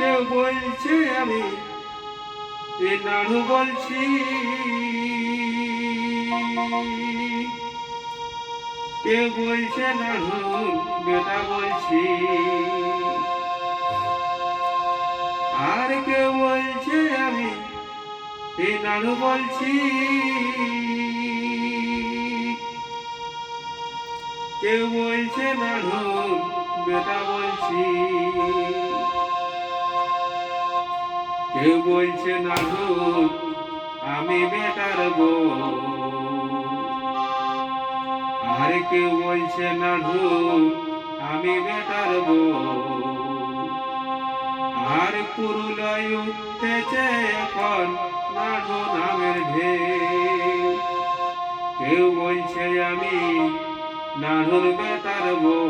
কেউ বলছে আমি, এ নাড়ু বলছি। কেউ বলছে নাড়ু বেটা বলছি। আর কেউ বলছে আমি, এ নাড়ু বলছি। কেউ বলছে নাড়ু বেটা বলছি। কেউ বলছে নাড়ু আমি বেটার বউ আর কেউ বলছে নাড়ু আমি বেটার বউ আর পুরুলাই উঠতেছে এখন নাড়ু নামের ঢেউ। কেউ বলছে, আমি নাড়ুর বেটার বউ